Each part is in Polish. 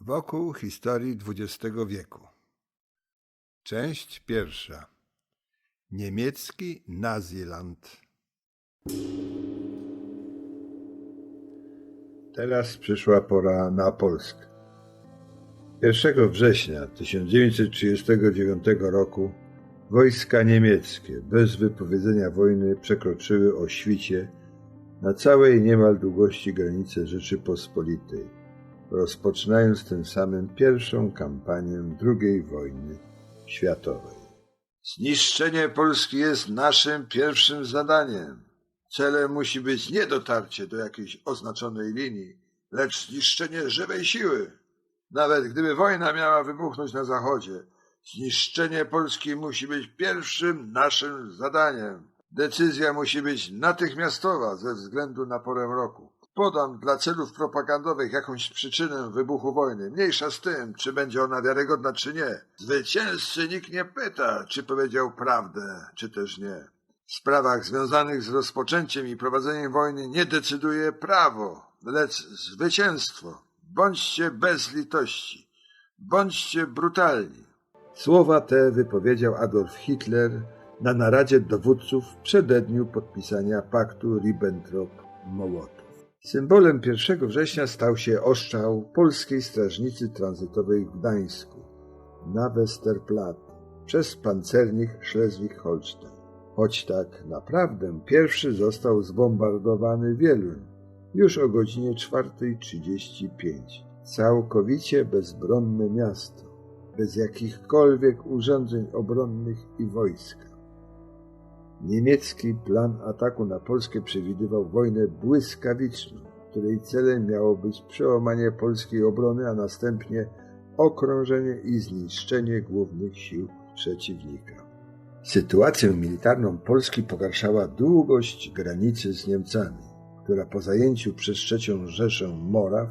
Wokół historii XX wieku. Część pierwsza. Niemiecki Naziland. Teraz przyszła pora na Polskę. 1 września 1939 roku wojska niemieckie bez wypowiedzenia wojny przekroczyły o świcie na całej niemal długości granicy Rzeczypospolitej rozpoczynając tym samym pierwszą kampanię II wojny światowej. Zniszczenie Polski jest naszym pierwszym zadaniem. Celem musi być nie dotarcie do jakiejś oznaczonej linii, lecz zniszczenie żywej siły. Nawet gdyby wojna miała wybuchnąć na zachodzie, zniszczenie Polski musi być pierwszym naszym zadaniem. Decyzja musi być natychmiastowa ze względu na porę roku. Podam dla celów propagandowych jakąś przyczynę wybuchu wojny. Mniejsza z tym, czy będzie ona wiarygodna, czy nie. Zwycięzcy nikt nie pyta, czy powiedział prawdę, czy też nie. W sprawach związanych z rozpoczęciem i prowadzeniem wojny nie decyduje prawo, lecz zwycięstwo. Bądźcie bez litości. Bądźcie brutalni. Słowa te wypowiedział Adolf Hitler na naradzie dowódców w przededniu podpisania paktu Ribbentrop-Mołotow. Symbolem 1 września stał się oszczał polskiej strażnicy tranzytowej w Gdańsku na Westerplatte przez pancernik Schleswig-Holstein. Choć tak naprawdę pierwszy został zbombardowany Wieluń już o godzinie 4.35. Całkowicie bezbronne miasto, bez jakichkolwiek urządzeń obronnych i wojska. Niemiecki plan ataku na Polskę przewidywał wojnę błyskawiczną, której celem miało być przełamanie polskiej obrony, a następnie okrążenie i zniszczenie głównych sił przeciwnika. Sytuację militarną Polski pogarszała długość granicy z Niemcami, która po zajęciu przez trzecią Rzeszę Moraw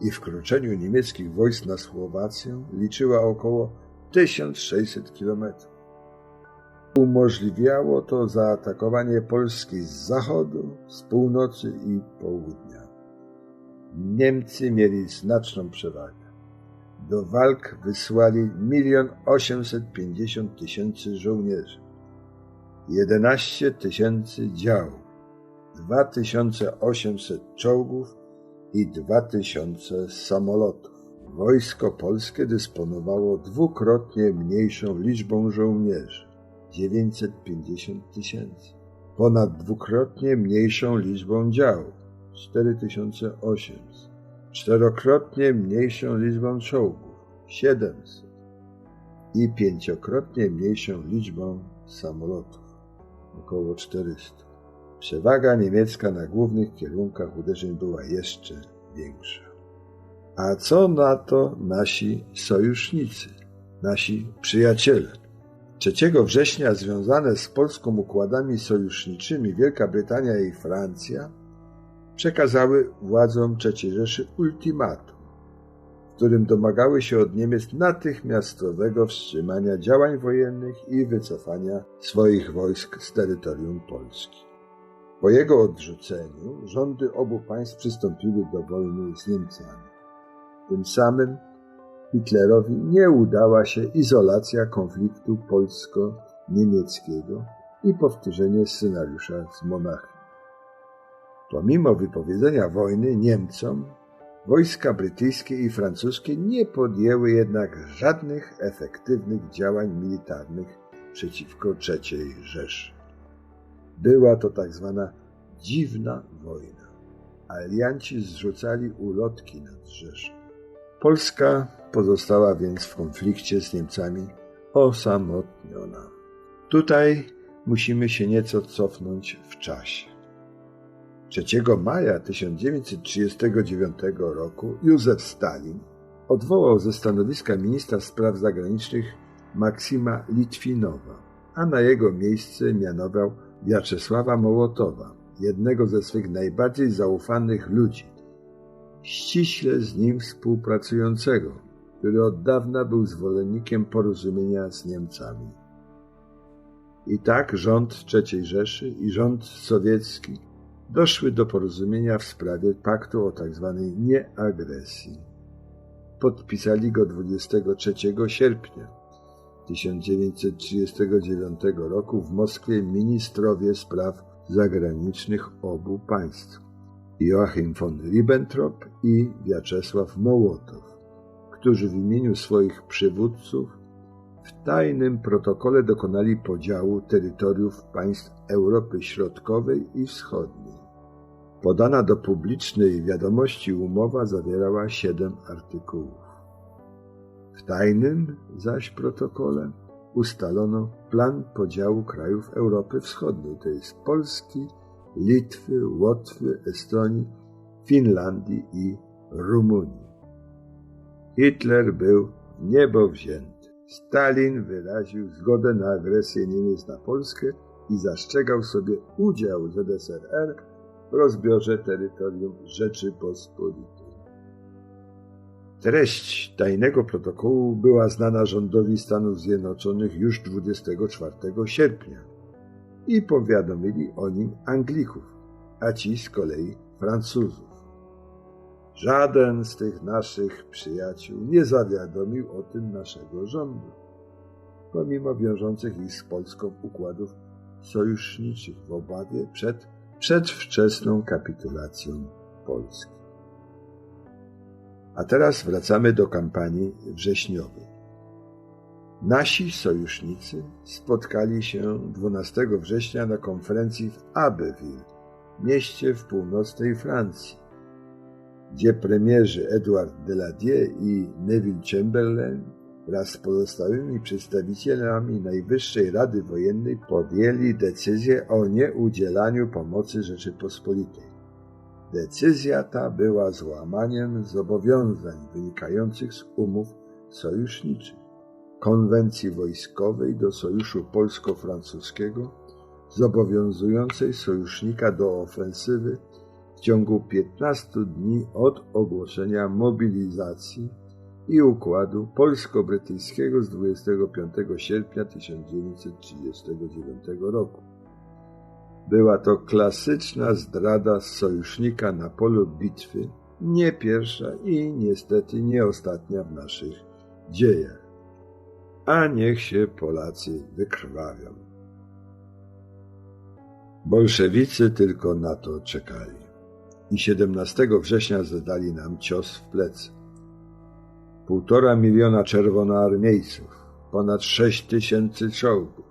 i wkroczeniu niemieckich wojsk na Słowację liczyła około 1600 kilometrów. Umożliwiało to zaatakowanie Polski z zachodu, z północy i południa. Niemcy mieli znaczną przewagę. Do walk wysłali 1 850 tysięcy żołnierzy, 11 tysięcy działów, 2800 czołgów i 2000 samolotów. Wojsko polskie dysponowało dwukrotnie mniejszą liczbą żołnierzy 950 tysięcy. Ponad dwukrotnie mniejszą liczbą działów 4800. Czterokrotnie mniejszą liczbą czołgów 700. I pięciokrotnie mniejszą liczbą samolotów około 400. Przewaga niemiecka na głównych kierunkach uderzeń była jeszcze większa. A co na to nasi sojusznicy, nasi przyjaciele? 3 września związane z Polską układami sojuszniczymi Wielka Brytania i Francja przekazały władzom III Rzeszy ultimatum, w którym domagały się od Niemiec natychmiastowego wstrzymania działań wojennych i wycofania swoich wojsk z terytorium Polski. Po jego odrzuceniu rządy obu państw przystąpiły do wojny z Niemcami. Tym samym Hitlerowi nie udała się izolacja konfliktu polsko-niemieckiego i powtórzenie scenariusza z Monachium. Pomimo wypowiedzenia wojny Niemcom, wojska brytyjskie i francuskie nie podjęły jednak żadnych efektywnych działań militarnych przeciwko III Rzeszy. Była to tak zwana dziwna wojna. Alianci zrzucali ulotki nad Rzeszą. Polska pozostała więc w konflikcie z Niemcami osamotniona. Tutaj musimy się nieco cofnąć w czasie. 3 maja 1939 roku Józef Stalin odwołał ze stanowiska ministra spraw zagranicznych Maksima Litwinowa, a na jego miejsce mianował Wiaczesława Mołotowa, jednego ze swych najbardziej zaufanych ludzi, ściśle z nim współpracującego, który od dawna był zwolennikiem porozumienia z Niemcami. I tak rząd III Rzeszy i rząd sowiecki doszły do porozumienia w sprawie paktu o tzw. Tak nieagresji. podpisali go 23 sierpnia 1939 roku w Moskwie ministrowie spraw zagranicznych obu państw Joachim von Ribbentrop i Wiaczesław Mołotow, którzy w imieniu swoich przywódców w tajnym protokole dokonali podziału terytoriów państw Europy Środkowej i Wschodniej. Podana do publicznej wiadomości umowa zawierała siedem artykułów. W tajnym zaś protokole ustalono plan podziału krajów Europy Wschodniej, to jest Polski, Litwy, Łotwy, Estonii, Finlandii i Rumunii. Hitler był w niebo wzięty. Stalin wyraził zgodę na agresję Niemiec na Polskę i zastrzegał sobie udział ZSRR w rozbiorze terytorium Rzeczypospolitej. Treść tajnego protokołu była znana rządowi Stanów Zjednoczonych już 24 sierpnia i powiadomili o nim Anglików, a ci z kolei Francuzów. Żaden z tych naszych przyjaciół nie zawiadomił o tym naszego rządu, pomimo wiążących ich z Polską układów sojuszniczych w obawie przed przedwczesną kapitulacją Polski. A teraz wracamy do kampanii wrześniowej. Nasi sojusznicy spotkali się 12 września na konferencji w Abbeville, mieście w północnej Francji, gdzie premierzy Edward Deladier i Neville Chamberlain wraz z pozostałymi przedstawicielami Najwyższej Rady Wojennej podjęli decyzję o nieudzielaniu pomocy Rzeczypospolitej. Decyzja ta była złamaniem zobowiązań wynikających z umów sojuszniczych, konwencji wojskowej do Sojuszu Polsko-Francuskiego, zobowiązującej sojusznika do ofensywy ciągu 15 dni od ogłoszenia mobilizacji i układu polsko-brytyjskiego z 25 sierpnia 1939 roku. Była to klasyczna zdrada sojusznika na polu bitwy, nie pierwsza i niestety nie ostatnia w naszych dziejach. A niech się Polacy wykrwawią. Bolszewicy tylko na to czekali. I 17 września zadali nam cios w plecy. Półtora miliona czerwonoarmiejców, ponad sześć tysięcy czołgów,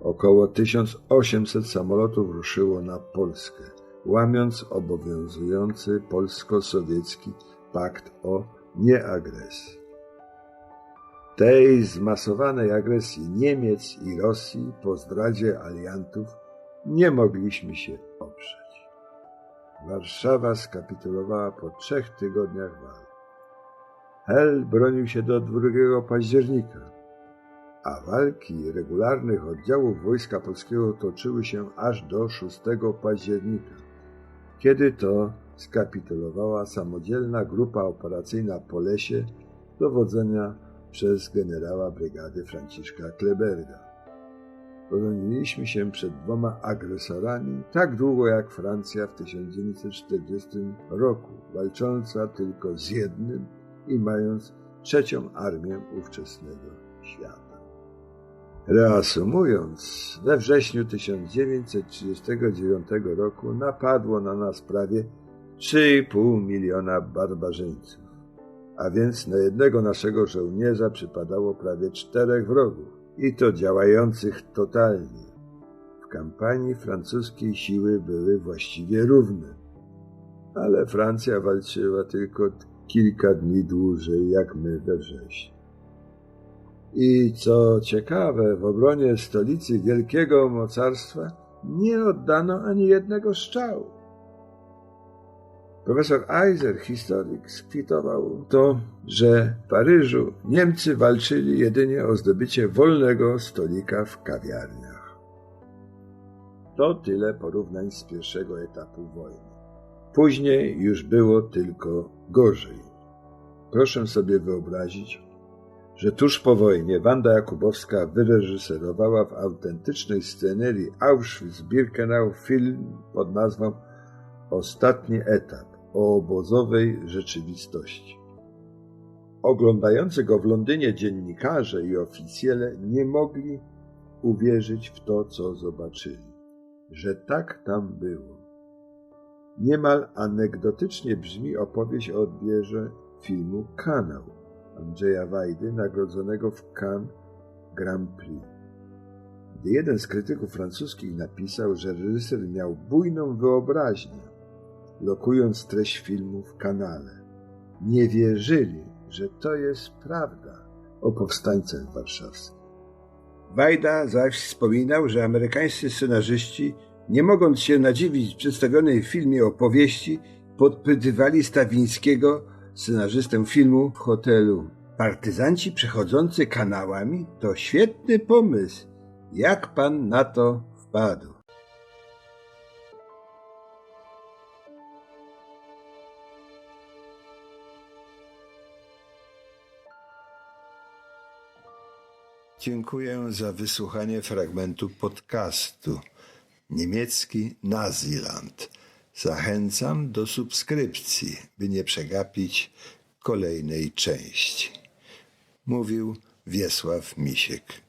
Około 1800 samolotów ruszyło na Polskę, łamiąc obowiązujący polsko-sowiecki pakt o nieagresji. Tej zmasowanej agresji Niemiec i Rosji po zdradzie aliantów nie mogliśmy się. Warszawa skapitulowała po trzech tygodniach walk. Hel bronił się do 2 października a walki regularnych oddziałów Wojska Polskiego toczyły się aż do 6 października, kiedy to skapitulowała samodzielna grupa operacyjna po lesie dowodzenia przez generała brygady Franciszka Kleberga. Broniliśmy się przed dwoma agresorami tak długo jak Francja w 1940 roku, walcząca tylko z jednym i mając trzecią armię ówczesnego świata. Reasumując, we wrześniu 1939 roku napadło na nas prawie 3,5 miliona barbarzyńców, a więc na jednego naszego żołnierza przypadało prawie czterech wrogów, i to działających totalnie. W kampanii francuskiej siły były właściwie równe, ale Francja walczyła tylko kilka dni dłużej jak my we wrześniu. I co ciekawe, w obronie stolicy wielkiego mocarstwa nie oddano ani jednego strzału. Profesor Eiser, historyk, skwitował to, że w Paryżu Niemcy walczyli jedynie o zdobycie wolnego stolika w kawiarniach. To tyle porównań z pierwszego etapu wojny. Później już było tylko gorzej. Proszę sobie wyobrazić, że tuż po wojnie Wanda Jakubowska wyreżyserowała w autentycznej scenerii Auschwitz-Birkenau film pod nazwą Ostatni etap obozowej rzeczywistości. Oglądający go w Londynie dziennikarze i oficjele nie mogli uwierzyć w to, co zobaczyli, że tak tam było. Niemal anegdotycznie brzmi opowieść o odbierze filmu Kanał Andrzeja Wajdy, nagrodzonego w Cannes Grand Prix. Gdy jeden z krytyków francuskich napisał, że reżyser miał bujną wyobraźnię, lokując treść filmu w kanale, nie wierzyli, że to jest prawda o powstańcach warszawskich. Wajda zaś wspominał, że amerykańscy scenarzyści, nie mogąc się nadziwić przedstawionej w filmie opowieści, podpytywali Stawińskiego, scenarzystę filmu, w hotelu. Partyzanci przechodzący kanałami to świetny pomysł. Jak pan na to wpadł? Dziękuję za wysłuchanie fragmentu podcastu niemiecki Naziland. Zachęcam do subskrypcji, by nie przegapić kolejnej części. Mówił Wiesław Misiek.